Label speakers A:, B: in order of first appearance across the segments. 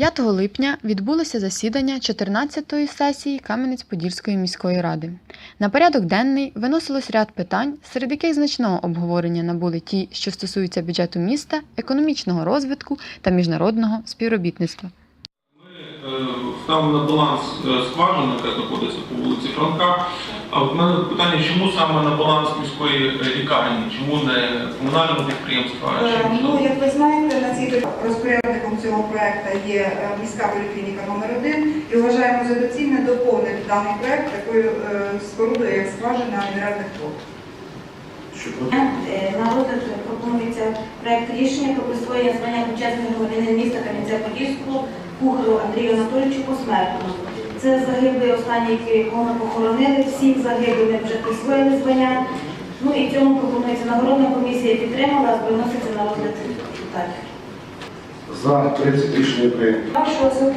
A: 5 липня відбулося засідання 14-ї сесії Кам'янець-Подільської міської ради. На порядок денний виносилось ряд питань, серед яких значного обговорення набули ті, що стосуються бюджету міста, економічного розвитку та міжнародного співробітництва.
B: Ми е, ставимо на баланс е, яка знаходиться по вулиці Франка. А от мене питання, чому саме на баланс міської е, лікарні, чому не комунального підприємства?
C: Е, Ну, як ви знаєте, на цій розпорядником цього проекту є е, міська поліклініка номер 1 і вважаємо за доцільне доповнити даний проект такою е, спорудою, як скважина мінеральних вод.
D: На розгляд пропонується проект рішення про присвоєння звання почесного громадянина міста Кам'янця-Подільського Кухару Андрію Анатолійовичу посмертно. Це загиблий останній, якого ми похоронили. Всіх загиблих ми вже присвоїли звання. Ну і цьому пропонується нагородна комісія підтримала, а виноситься на розгляд депутатів.
E: За 30 рішення прийнято.
F: Що це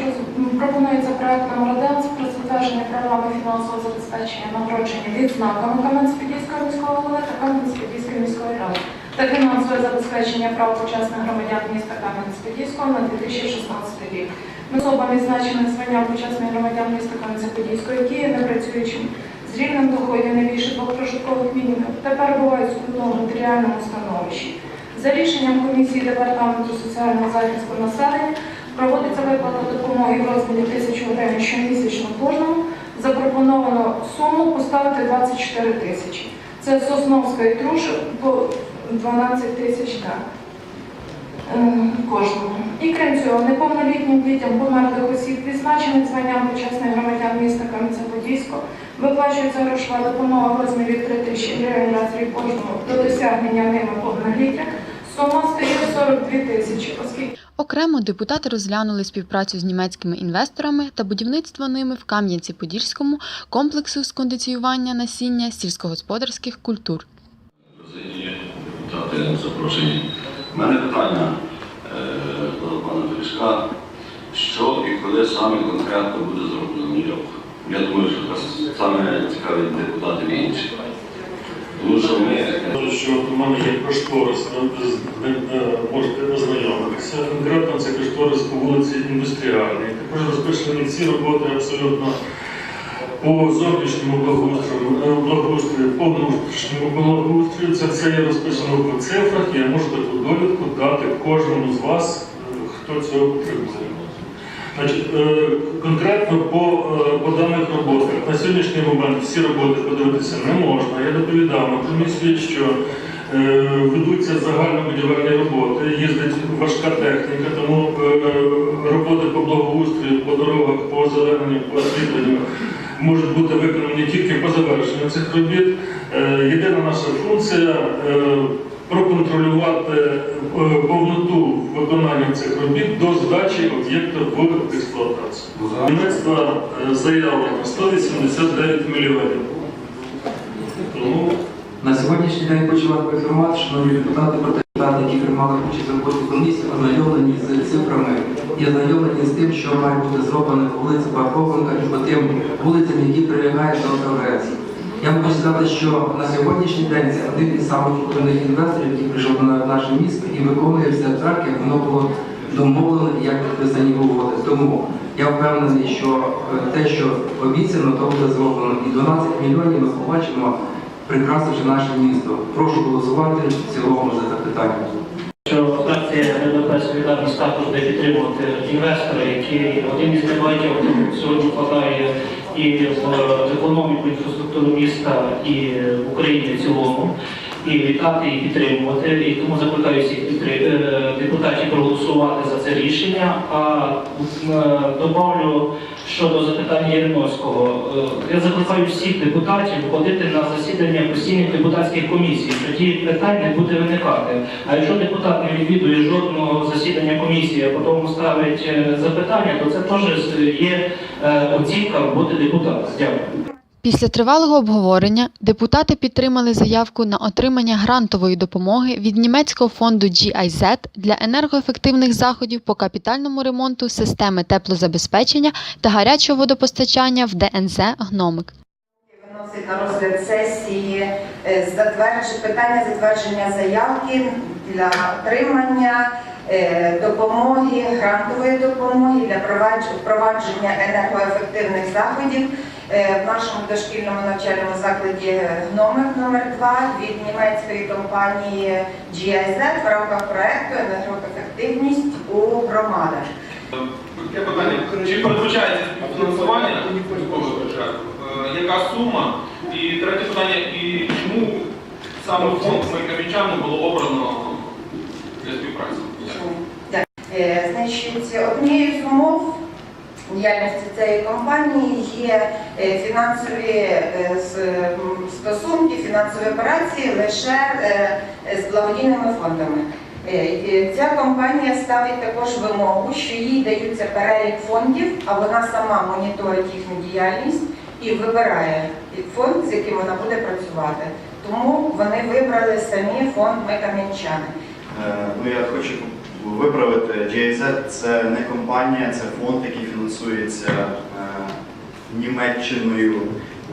F: пропонується проект номер 11 про затвердження програми фінансового забезпечення нагородження відзнаками Кам'янець-Подільської міської голови та Кам'янець-Подільської міської ради та фінансове забезпечення прав почесних громадян міста Кам'янець-Подільського на 2016 рік. Особам відзначених званням почесних громадян міста Кам'янця-Подільського, які є непрацюючим з рівнем доходів не більше двох прожиткових мінімумів та перебувають у скрутному матеріальному становищі. За рішенням комісії департаменту соціального захисту населення проводиться виплата допомоги в розмірі 1000 гривень щомісячно кожному. Запропоновано суму поставити 24 тисячі. Це Сосновська і Труш по 12 тисяч кожному. І крім цього, неповнолітнім дітям померлих осіб, відзначених званням почесних громадян міста Кам'янця-Подільського, виплачується грошова допомога в розмірі 3 тисячі гривень раз в рік кожному до досягнення ними повноліття. Сума стає 42 тисячі, оскільки
A: Окремо депутати розглянули співпрацю з німецькими інвесторами та будівництво ними в Кам'янці-Подільському комплексу з кондиціювання насіння сільськогосподарських культур.
G: Депутати запрошені. У мене питання е, до пана Пиріжка. Що і коли саме конкретно буде зроблено нічого? Я думаю, що це саме цікавить депутатів і інші. Тому що ми
H: що у мене є кошторис, ви е, можете ознайомитися. Конкретно це кошторис по вулиці Індустріальній. Також розписані ці роботи абсолютно по зовнішньому благоустрою, е, благоустрою, по внутрішньому благоустрою. Це все є розписано по цифрах. Я можу таку довідку дати кожному з вас, е, хто цього потребує. Значить, е, конкретно по, по даних роботах на сьогоднішній момент всі роботи подивитися не можна. Я доповідав на комісії, що ведуться загальнобудівельні роботи, їздить важка техніка, тому роботи по благоустрою, по дорогах, по озелененню, по освітленню можуть бути виконані тільки по завершенню цих робіт. Е, єдина наша функція е, проконтролювати е, повноту виконання цих робіт до здачі об'єкта в експлуатацію. Е, заявлено 189 мільйонів. Тому
I: На сьогоднішній день хочу вас поінформувати, шановні депутати, про те, депутати, які приймали участь в роботі комісії, ознайомлені з цифрами і ознайомлені з тим, що має бути зроблено по вулиці Парховенка і по тим вулицям, які прилягають до КВС. Я хочу сказати, що на сьогоднішній день це один із самих крупних інвесторів, який прийшов на наше місто і виконує все так, як воно було домовлено і як підписані угоди. Тому я впевнений, що е, те, що обіцяно, то буде зроблено. І 12 мільйонів ми побачимо прикрасивши наше місто. Прошу голосувати в цілому за це питання.
J: що фракція також буде підтримувати інвестора, який один із небагатьох сьогодні вкладає і в економіку, інфраструктуру міста, і в Україні в цілому. І вітати і підтримувати. І тому закликаю всіх е, депутатів проголосувати за це рішення. А е, добавлю щодо запитання Єриновського. Е, Я закликаю всіх депутатів ходити на засідання постійних депутатських комісій. Тоді питань не буде виникати. А якщо депутат не відвідує жодного засідання комісії, а потім ставить запитання, то це теж є оцінка роботи депутата. Дякую.
A: Після тривалого обговорення депутати підтримали заявку на отримання грантової допомоги від німецького фонду GIZ для енергоефективних заходів по капітальному ремонту системи теплозабезпечення та гарячого водопостачання в ДНЗ Гномик.
C: Виносить на розгляд сесії е, затвердж- питання затвердження заявки для отримання допомоги, грантової допомоги для впровадження енергоефективних заходів е, в нашому дошкільному навчальному закладі номер номер 2 від німецької компанії GIZ в рамках проекту енергоефективність у громадах.
B: Таке питання. Чи передбачається фінансування? Е, Яка сума? І третє питання, і чому саме фонд кам'янчани було обрано для співпраці?
C: Е, Значить, однією з умов діяльності цієї компанії є е, фінансові е, стосунки, фінансові операції лише з благодійними фондами. Ця компанія ставить також вимогу, що їй даються перелік фондів, а вона сама моніторить їхню діяльність і вибирає фонд, з яким вона буде працювати. Тому вони вибрали самі фонд Ми Кам'янчани.
K: Ну, я хочу виправити. GIZ – це не компанія, це фонд, який фінансується е, Німеччиною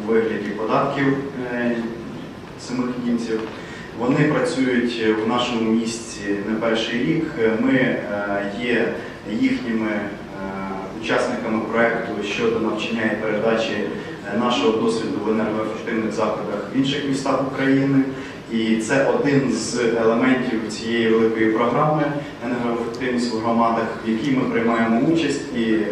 K: у вигляді податків е, самих німців. Вони працюють в нашому місті не перший рік. Ми е, є їхніми учасниками проекту щодо навчання і передачі нашого досвіду в енергоефективних заходах в інших містах України. І це один з елементів цієї великої програми енергоефективність в громадах, в якій ми приймаємо участь, і е,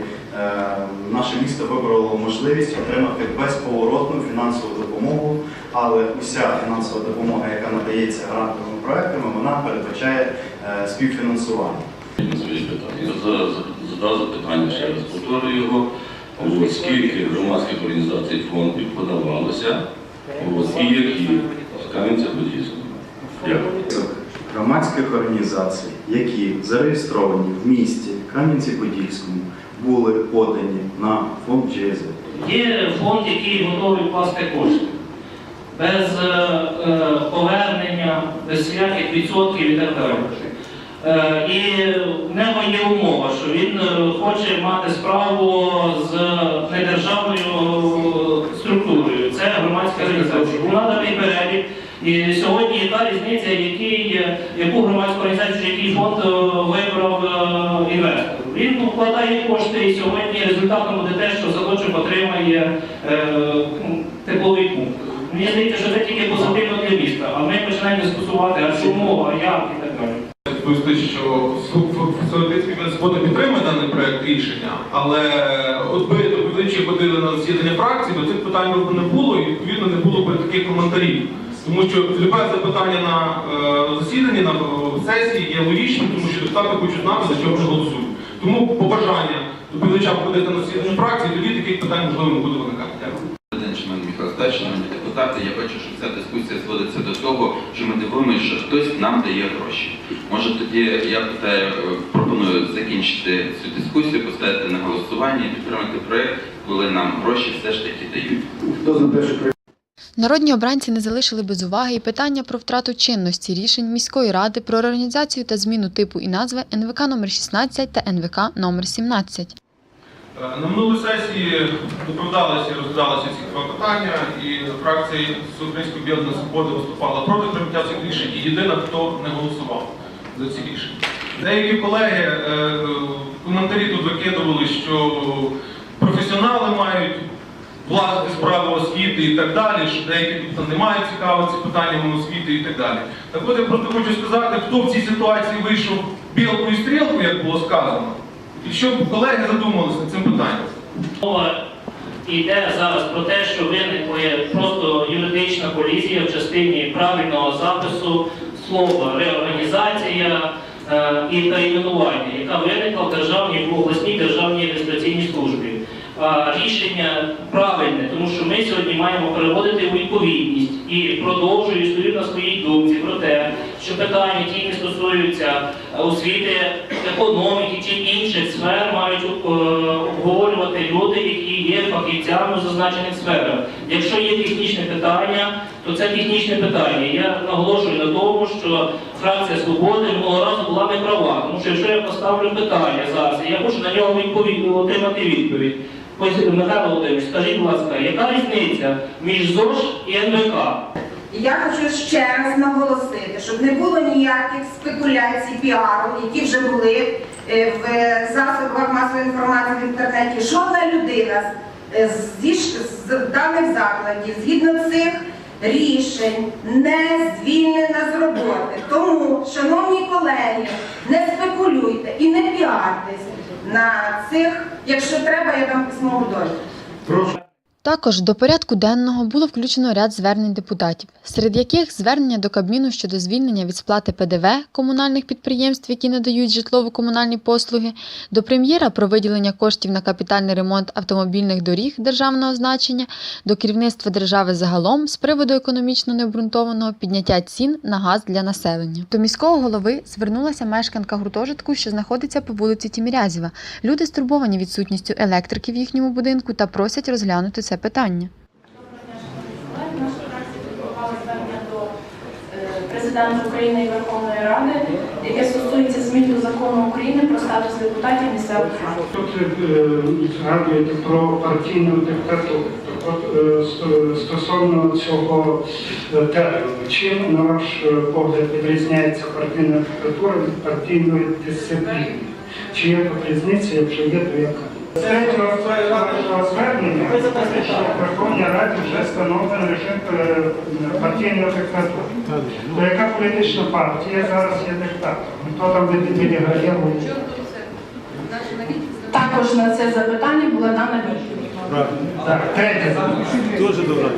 K: наше місто вибрало можливість отримати безповоротну фінансову допомогу, але уся фінансова допомога, яка надається грантовими проектами, вона передбачає е, співфінансування.
G: свої питання. Ще раз повторюю його. Скільки громадських організацій фондів подавалося, і які з Кам'янця-Подільського? Дякую.
K: Громадських організацій, які зареєстровані в місті Кам'янці-Подільському, були подані на фонд GIZ.
J: Є фонд, який готовий вкласти кошти. Без е, е, повернення, без всіляких відсотків і так далі. Е, і в нього є умова, що він хоче мати справу з недержавною структурою. Організація. Перелік. І сьогодні та різниця, який, яку громадську організацію, який фонд е, вибрав е, інвестор. Він вкладає кошти і сьогодні результатом буде те, що садочок отримає е, тепловий пункт. Мені здається, що це тільки позитивно для міста, а ми починаємо дискусувати, а чому, а як і так
B: Відповісти, що Солодицький Мінськода підтримує даний проект рішення, але от ви доповідачі ходили на засідання фракції, то цих питань би не було і відповідно не було б таких коментарів. Тому що любе запитання на е, засіданні, на е, сесії є логічним, тому що депутати хочуть знати, за що вони голосують. Тому побажання доповідачам ходити на засідання фракції, тоді таких питань можливо не буде виникати. Дякую.
L: Депутати, я бачу, що ця дискусія зводиться до того, що ми дивимося, що хтось нам дає гроші. Може тоді я питаю, е, пропоную закінчити цю дискусію, поставити на голосування і підтримати проект, коли нам гроші все ж таки дають.
E: Хто за те, що
A: Народні обранці не залишили без уваги і питання про втрату чинності рішень міської ради про реорганізацію та зміну типу і назви НВК номер 16 та НВК номер 17.
B: Е, На минулій сесії доповідалися і розглядалися ці два питання, і фракція Всеукраїнської об'єднаної свободи виступала проти прийняття цих рішень, і єдина, хто не голосував за ці рішення. Деякі колеги е, в коментарі тут викидували, що професіонали мають влазити справи освіти і так далі, що деякі тут не мають цікавитися питаннями освіти і так далі. Так от я просто хочу сказати, хто в цій ситуації вийшов білкою і стрілкою, як було сказано, і щоб колеги задумалися над цим питанням.
J: Мова йде зараз про те, що виникла просто юридична колізія в частині правильного запису слова реорганізація е, і перейменування, яка виникла в державній в обласній державній реєстраційній службі. А рішення правильне, тому що ми сьогодні маємо переводити у відповідність і продовжую стою на своїй думці про те, що питання, які стосуються освіти, економіки чи інших сфер, мають е, обговорювати люди, які є фахівцями у зазначених сферах. Якщо є технічне питання, то це технічне питання. Я наголошую на тому, що фракція свободи минулого разу була не права, тому що якщо я поставлю питання зараз, я хочу на нього відповідь отримати відповідь. Михайло Володимирович, скажіть, будь ласка, яка різниця між ЗОЖ і НВК?
C: І я хочу ще раз наголосити, щоб не було ніяких спекуляцій піару, які вже були е, в засобах масової інформації в інтернеті. Жодна людина з- е, з даних закладів, згідно цих рішень, не звільнена з роботи. Тому, шановні колеги, не спекулюйте і не піартесь на цих, якщо треба, я дам письмову довідку.
A: Також до порядку денного було включено ряд звернень депутатів, серед яких звернення до Кабміну щодо звільнення від сплати ПДВ комунальних підприємств, які надають житлово-комунальні послуги, до прем'єра про виділення коштів на капітальний ремонт автомобільних доріг державного значення, до керівництва держави загалом з приводу економічно необґрунтованого підняття цін на газ для населення. До міського голови звернулася мешканка гуртожитку, що знаходиться по вулиці Тімірязєва. Люди стурбовані відсутністю електрики в їхньому будинку та просять розглянути це питання.
F: Президента України і Верховної Ради, яке стосується змін до закону України про статус депутатів місцевих рад.
M: Тут е, згадуєте про партійну диктатуру. От е, стосовно цього е, терміну, чим, на ваш погляд, відрізняється партійна диктатура від партійної дисципліни? Чи є різниця, якщо є, то яка? З третього вашого звернення в Верховній Раді вже встановлено режим е, партійної диктатури. То яка політична партія зараз є диктатором? Хто там відіграє?
F: Також на це запитання була дана відповідь.
M: Так, третє запитання.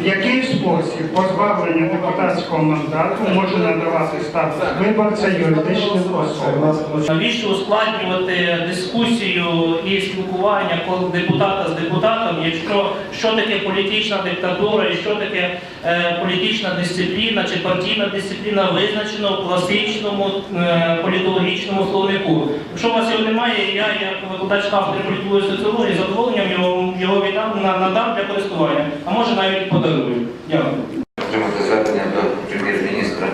M: В який спосіб позбавлення депутатського мандату може надавати статус виборця юридичним особам?
J: Навіщо ускладнювати дискусію і спілкування депутата з депутатом, якщо що таке політична диктатура і що таке е, політична дисципліна чи партійна дисципліна визначено в класичному е, політологічному словнику. Якщо у вас його немає, я як викладач кафедри політології соціології задоволенням його, його віддам на- надам для користування, а може навіть подарую. Дякую.
N: Отримати звернення до прем'єр-міністра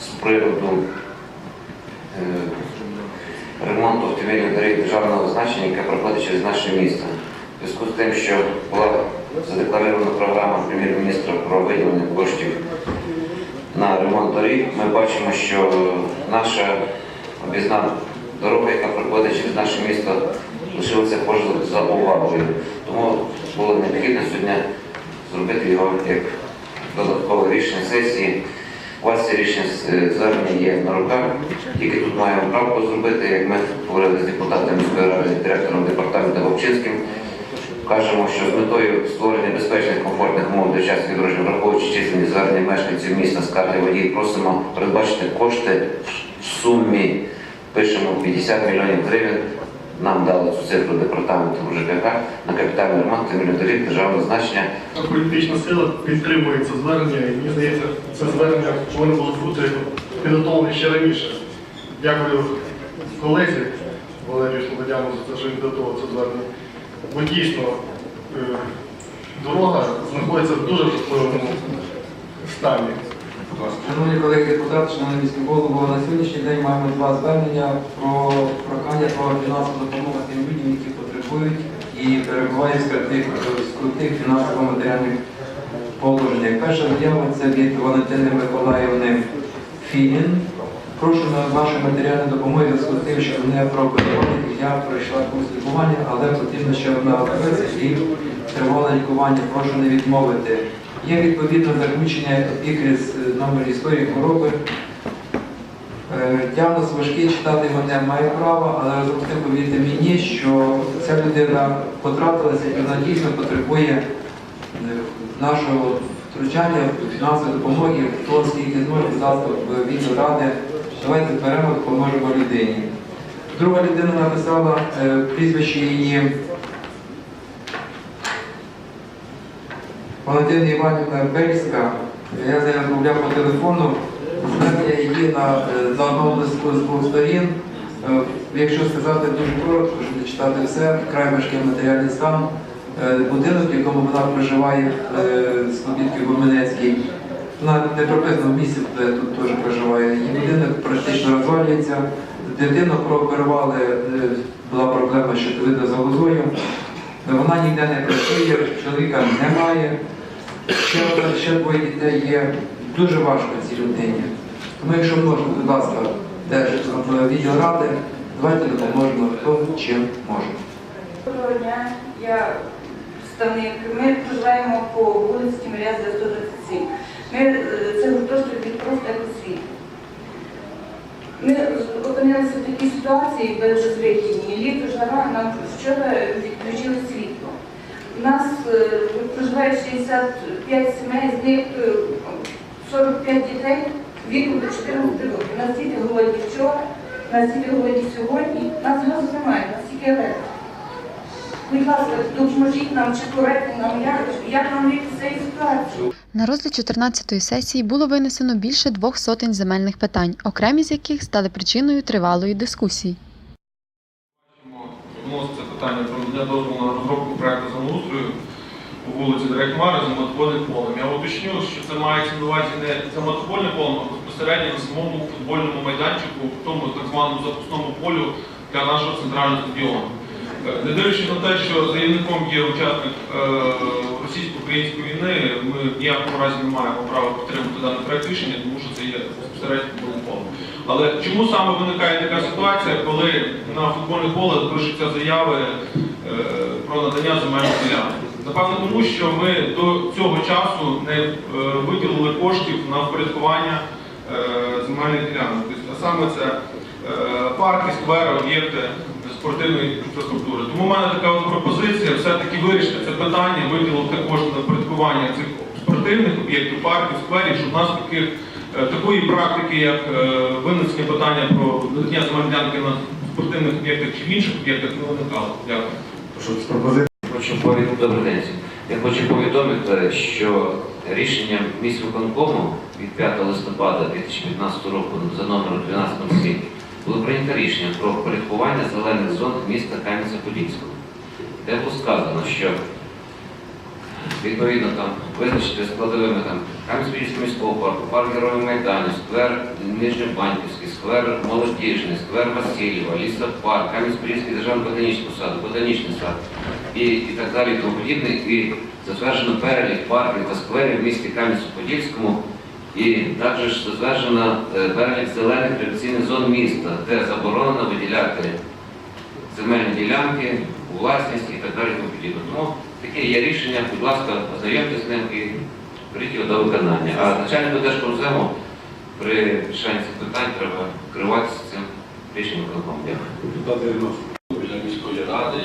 N: з приводу е, ремонту автомобільних доріг державного значення, яка проходить через наше місто. У зв'язку з тим, що була задекларована програма прем'єр-міністра про виділення коштів на ремонт доріг, ми бачимо, що наша об'їзна дорога, яка проходить через наше місто, лишилася поза за увагою. Тому було необхідно сьогодні зробити його як додаткове рішення сесії. У вас це рішення е, звернення є на руках, тільки тут маємо правку зробити, як ми говорили з депутатом міської ради, директором департаменту Вовчинським. Кажемо, що з метою створення безпечних комфортних умов для учасників дорожньо враховуючи численні звернення мешканців міста скарги водії, просимо передбачити кошти в сумі, пишемо 50 мільйонів гривень. Нам цю цифру департаменту ЖКХ на капітальний ремонт та доріг державного значення
E: Політична сила підтримує це звернення, і мені здається, це звернення повинно було бути підготовлене ще раніше. Дякую колезі Валерію Слободяну за те, що він підготував це звернення. Бо дійсно е, дорога знаходиться в дуже жахливому стані.
I: Шановні колеги депутати, шановний міський голово, на сьогоднішній день маємо два звернення про прохання про фінансову допомогу тим людям, які потребують і перебувають в скрутних, фінансово-матеріальних положеннях. Перша заява це від Валентини Миколаївни Філін. Прошу на вашу матеріальну допомогу зв'язку з тим, що мене пропонували, я пройшла курс лікування, але потрібна ще одна операція і тривале лікування. Прошу не відмовити. Є відповідне заключення опіки з номер історії хвороби. Е, Діагноз важкий, читати його не має права, але разом з тим повірте мені, що ця людина потратилася і вона дійсно потребує е, нашого втручання, фінансової допомоги, хто скільки зможе, будь ласка, в вільну ради. Давайте зберемо, допоможемо людині. Друга людина написала е, прізвище її Валентина Іванівна Бельська. Я з нею розмовляв по телефону. Звернення її на, е, на одному з двох сторін. Е, Якщо сказати дуже коротко, читати все, вкрай важкий матеріальний стан. Е, Будинок, в якому вона проживає, е, Слобідки Гуменецький, вона не прописано в місці, де тут теж проживає. Її будинок практично розвалюється. Дитину прооперували, була проблема з щитовидною залозою. Вона ніде не працює, чоловіка немає. Ще, ще двоє дітей є дуже важко цій людині. Тому якщо можна, будь ласка, теж відділ давайте допоможемо хто чим може.
O: Доброго дня, я представник. Ми проживаємо по вулиці Тімиряза 137. Ми, е, це гуртожиток від просто освіти. Ми опинилися в такій ситуації беззвичайній. Літо жара нам вчора відключили світло. У нас е, проживає 65 сімей, з них е, 45 дітей віку до 14 років. У нас діти голодні вчора, у нас діти голодні сьогодні, у нас газу немає, у нас тільки електрика. Будь ласка, допоможіть нам, чи коректно нам, як, як нам вийти з цієї ситуації?
A: На розгляд 14-ї сесії було винесено більше двох сотень земельних питань, окремі з яких стали причиною тривалої дискусії.
B: Вноситься питання про надання дозволу на розробку проекту землеустрою у вулиці Директмари за мотопольним полем. Я уточню, що це мається на увазі не за мотопольним полем, а безпосередньо на самому футбольному майданчику, в тому так званому запасному полю для нашого центрального стадіону. Е, Не дивлячись на те, що заявником є учасник е, російсько-української війни, ми в ніякому разі не маємо права підтримати даний проект рішення, тому що це є безпосередньо футбольним полем. Але чому саме виникає така ситуація, коли на футбольне поле пишуться заяви е, про надання земельних ділянок? Напевно, тому що ми до цього часу не е, виділили коштів на впорядкування е, земельних ділянок. Тобто, а саме це е, парки, сквери, об'єкти спортивної інфраструктури. Тому в мене така пропозиція все-таки вирішити це питання, виділити кошти на впорядкування цих спортивних об'єктів, парків, скверів, щоб у нас таких такої практики, як винесення питання про надання земельної ділянки на спортивних об'єктах чи в інших об'єктах не виникало. Дякую.
N: Хочу повідомити. Я хочу повідомити, що рішенням міськвиконкому від 5 листопада 2015 року за номером 1207 було прийнято рішення про впорядкування зелених зон міста Кам'янця-Подільського, де було сказано, що відповідно там визначити складовими там Кам'янець-Подільського міського парку, парк Героїв Майдану, сквер Нижньобанківський, сквер Молодіжний, сквер Васильєва, лісопарк, Кам'янець-Подільський державний ботанічний сад, ботанічний сад і, і так далі, і тому подібне. І затверджено перелік парків та скверів в місті Кам'янці-Подільському. І також затверджено е, перелік зелених рекреаційних зон міста, де заборонено виділяти земельні ділянки, власність і так далі. тому подібне. Тому таке є рішення, будь ласка, ознайомтесь з ним і беріть його до виконання. А начальнику Держкомзему при рішенні цих питань треба керуватися цим рішенням. Дякую.
G: Біля міської ради,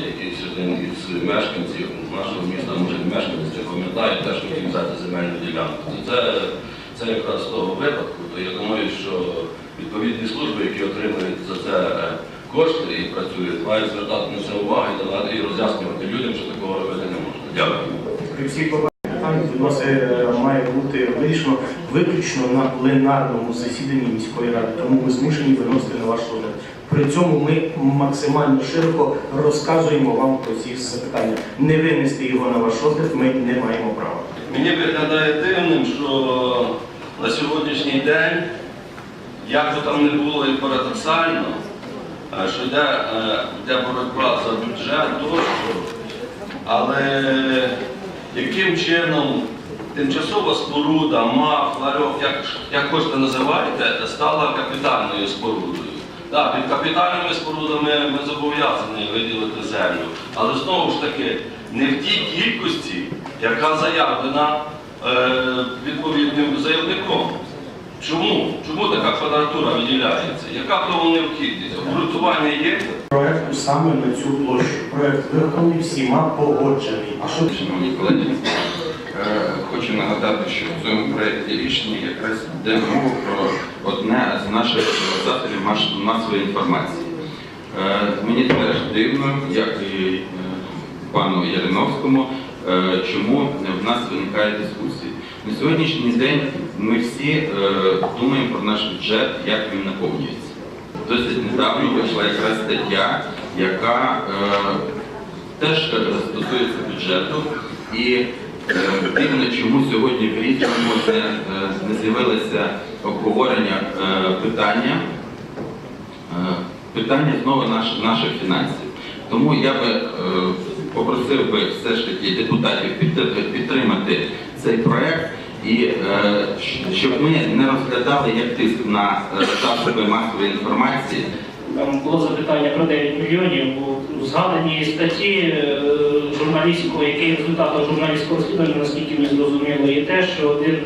G: мешканців нашого міста, може мешканці пам'ятають пам'ятає, теж хотів взяти земельну ділянку. Це, це якраз з того випадку, то я думаю, що відповідні служби, які отримують за це е, кошти і працюють, мають звертати на це увагу і роз'яснювати людям, що такого робити не можна. Дякую.
P: При всіх питань відносить має бути вирішено виключно на пленарному засіданні міської ради, тому ми змушені виносити на ваш розгляд. При цьому ми максимально широко розказуємо вам про ці запитання. Не винести його на ваш розгляд ми не маємо права.
G: Мені виглядає дивним, що на сьогоднішній день, як би там не було і парадоксально, е, що йде, е, йде боротьба за бюджет тощо, але яким чином тимчасова споруда, МАФ, ларьок, як, як хочете називаєте, стала капітальною спорудою. Так, під капітальними спорудами ми зобов'язані виділити землю, але знову ж таки не в тій кількості, яка заявлена е, відповідним заявником. Чому? Чому така квадратура виділяється? Яка тому необхідність? Обґрунтування є?
P: Проекту саме на цю площу. Проект виконаний всіма погоджений. А що
L: Шановні колеги, хочу нагадати, що в цьому проєкті рішення якраз йде мова про одне з наших засобів масової інформації. Е, Мені теж дивно, як і е, пану Яриновському, е, чому в нас виникає дискусія. На сьогоднішній день ми всі е, думаємо про наш бюджет, як він наповнюється. Досить недавно вийшла якраз стаття, яка е, теж е, стосується бюджету. І е, дивно, чому сьогодні в різному не, е, з'явилося обговорення е, питання, е, питання знову наших фінансів. Тому я би попросив би все ж таки депутатів підтримати цей проект І щоб ми не розглядали як тиск на засоби масової інформації,
J: Там було запитання про 9 мільйонів. У згаданій статті е, журналістського, який результатом журналістського розслідування, наскільки ми зрозуміли, є те, що один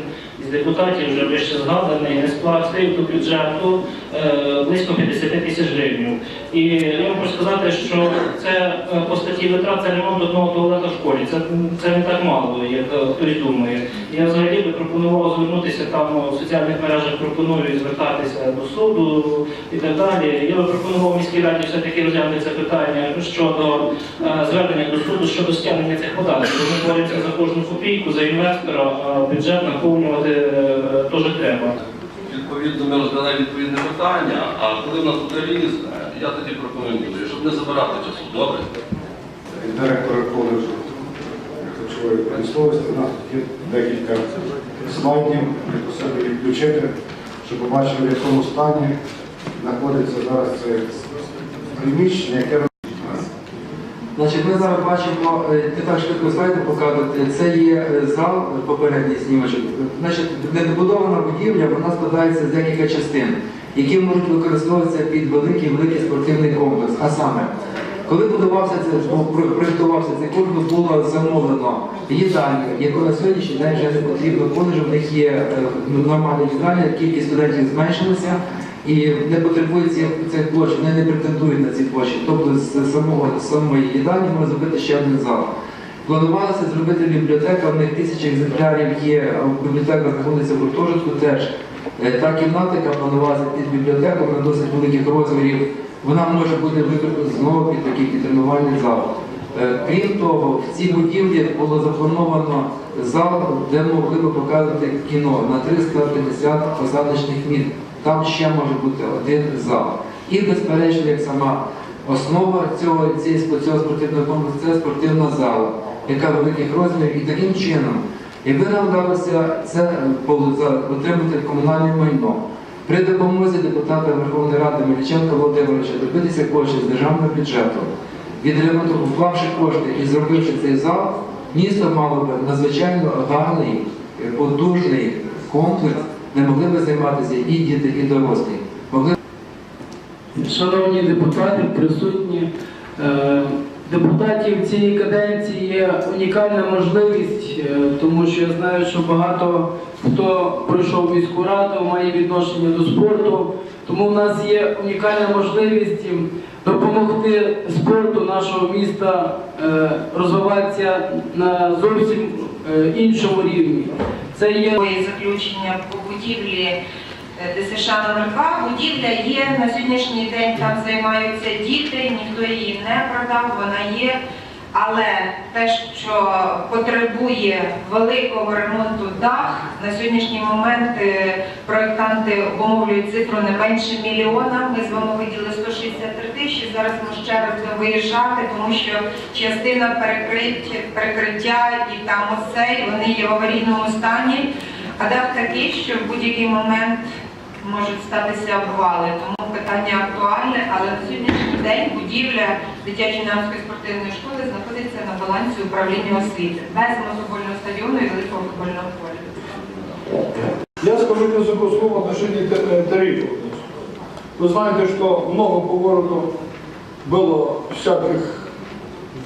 J: із депутатів вже вище згаданий не сплатив до бюджету е, близько 50 тисяч гривень. І я хочу сказати, що це е, по статті витрат це ремонт одного туалета в школі. Це, це не так мало, як е, хтось думає. Я взагалі би пропонував звернутися там у соціальних мережах пропоную звертатися до суду і так далі. Я би пропонував міській раді все-таки розглянути це питання щодо е, звернення до суду щодо стягнення цих податків. Вони борються за кожну копійку, за інвестора, а бюджет наповнювати е, теж треба.
G: Відповідно, ми розглядаємо відповідне питання, а коли в нас буде різне, я тоді пропоную, щоб не забирати часу. Добре?
Q: Директора коледжу харчової промисловості. У нас тут є декілька слайдів, які у себе відключити, щоб побачили, в якому стані знаходиться зараз це приміщення, яке
I: Значить, ми зараз бачимо, е, не так швидко слайди показувати, це є е, зал, е, попередній знімочок. Значить, недобудована будівля, вона складається з декілька частин, які можуть використовуватися під великий великий спортивний комплекс. А саме, коли будувався це, проєктувався цей комплекс, було замовлено їдальню, яку на сьогоднішній день вже не потрібно коледжу, в них є е, нормальна їдальня, кількість студентів зменшилася. І не потребують ці- цих площ, вони не претендують на ці площі. Тобто з самого самої їдальні можна зробити ще один зал. Планувалося зробити бібліотека, в них тисяча екземплярів є, в бібліотека знаходиться в гуртожитку теж. Е, Та кімната, яка планувалася під бібліотеку, вона досить великих розмірів. Вона може бути використана знову під такий під тренувальний зал. Е, Крім того, в цій будівлі було заплановано зал, де могли би показувати кіно на 350 посадочних місць. Там ще може бути один зал. І, безперечно, як сама основа цього, цього спортивного комплексу це спортивна зала, яка великих розмірів. І таким чином, якби нам вдалося це отримати комунальне майно, при допомозі депутата Верховної Ради Мельченка Володимировича добитися коштів з державного бюджету, відремонтувавши кошти і зробивши цей зал, місто мало би надзвичайно гарний, е, потужний комплекс, де могли би займатися і діти, і дорослі. Могли
R: Шановні депутати, присутні. Е, Депутатів цієї каденції є унікальна можливість, е, тому що я знаю, що багато хто пройшов міську раду, має відношення до спорту. Тому в нас є унікальна можливість допомогти спорту нашого міста е, розвиватися на зовсім е, іншому рівні. Це є
C: заключення по будівлі ДСШ номер 2 Будівля є на сьогоднішній день, там займаються діти, ніхто її не продав, вона є. Але те, що потребує великого ремонту дах, на сьогоднішній момент е, проєктанти обумовлюють цифру не менше мільйона. Ми з вами виділи 163 тисячі. Зараз ми ще раз виїжджати, тому що частина перекриття, і там осель, вони є в аварійному стані. А дах такий, що в будь-який момент можуть статися обвали. Тому питання актуальне, але на сьогоднішній день будівля дитячої намської спортивної школи знаходиться на балансі управління освіти без мотобольного стадіону і великого футбольного поля.
Q: Я скажу несколько слов в отношении та- э, тарифов. Вы знаете, что много по городу было всяких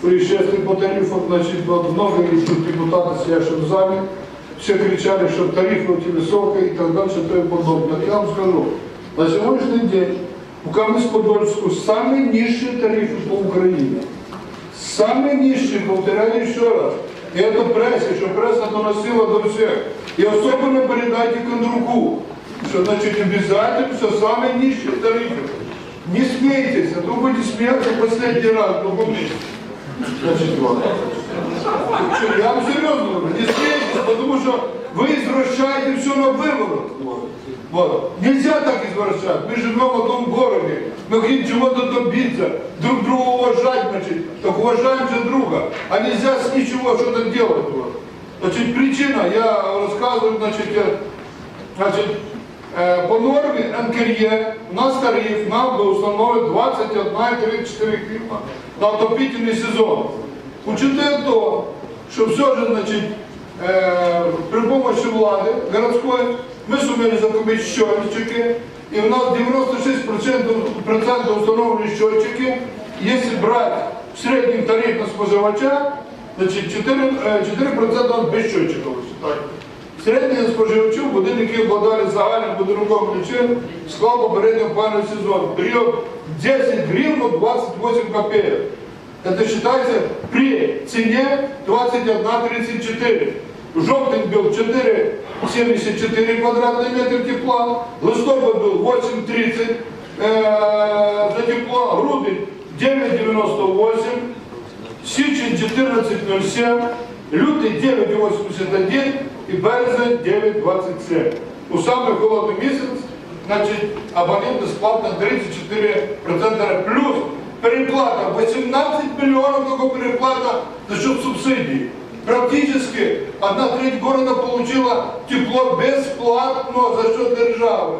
Q: происшествий по тарифам, значит, вот много из тут депутатов, сидящих в зале, все кричали, что тарифы очень высокие и так дальше, и тому подобное. Я вам скажу, на сегодняшний день у Каменец-Подольску самые низшие тарифы по Украине. Самые низшие, повторяю еще раз. И это прессе, что пресса доносила до всех. И особенно передайте Кондруку, что значит обязательно все самые низшие тарифы. Не смейтесь, а то будете смеяться в последний раз в другом месте. Значит, вот. все на выворот. Вот. Вот. Нельзя так извращать. Мы живем в одном городе. Мы хотим чего-то добиться, друг друга уважать, значит, так уважаем же друга. А нельзя с ничего что-то делать. Вот. Значит, причина, я рассказываю, значит, э, значит, э, по норме НКРЕ у нас тариф нам был установлен 21,34 гривна на отопительный сезон. Учитывая то, что все же, значит, э, при помощи влады городской мы сумели закупить счетчики, и у нас 96% процентов установлены счетчики. Если брать в среднем тариф на споживача, значить 4, е, 4% у нас без счетчиків вважають. Середньо споживачів будинки які обладнали загальним будинковим ключем склав попереднього опалювального сезону. Період 10 гривен 28 копеек. Это считается при цене 21,34. Жовтень был 4,74 квадратных метра тепла, листопад был 8,30 э, за тепло, грудень 9,98, січень 14,07, лютий 9,81 і березень 9,27. У самий холодний місяць, значить, абоненти сплата 34% плюс переплата 18 миллионов только переплата за счет субсидий. Практически одна треть города получила тепло бесплатно за счет державы.